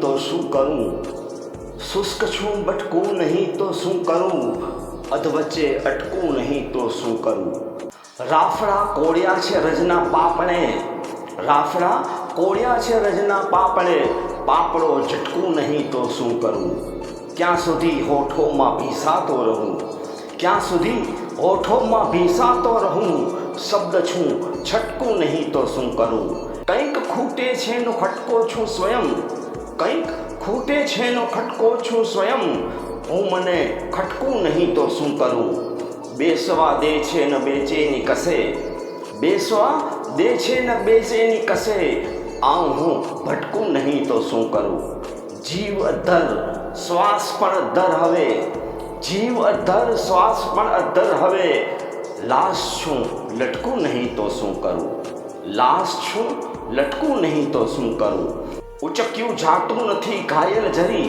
તો શું કરું શુષ્ક છું બટકું નહીં તો શું કરું અધવચ્ચે અટકું નહીં તો શું કરું રાફડા કોળ્યા છે રજના પાપણે રાફડા કોળ્યા છે રજના પાપણે પાપડો ઝટકું નહીં તો શું કરું ક્યાં સુધી હોઠોમાં ભીસાતો રહું ક્યાં સુધી હોઠોમાં ભીસાતો રહું શબ્દ છું છટકું નહીં તો શું કરું કંઈક ખૂટે છે નો ખટકો છું સ્વયં. કંઈક ખૂટે છે નો ખટકો છું સ્વયં. હું મને ખટકું નહીં તો શું કરું? બેસવા દે છે ન બેચેની કસે બેસવા દે છે ન બેચેની કસે આમ હું ભટકું નહીં તો શું કરું? જીવ અધર, શ્વાસ પણ અધર હવે. જીવ અધર, શ્વાસ પણ અધર હવે. લાશ છું, લટકું નહીં તો શું કરું? લાશ છું લટકું નહીં તો શું કરું ઉચક્યું જાતું નથી ઘાયલ જરી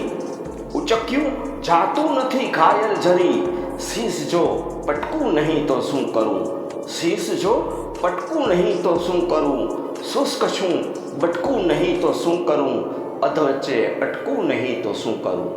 ઉચક્યું જાતું નથી ઘાયલ જરી શીશ જો પટકું નહીં તો શું કરું શીશ જો પટકું નહીં તો શું કરું શુષ્ક છું બટકું નહીં તો શું કરું અધવચ્ચે અટકું નહીં તો શું કરું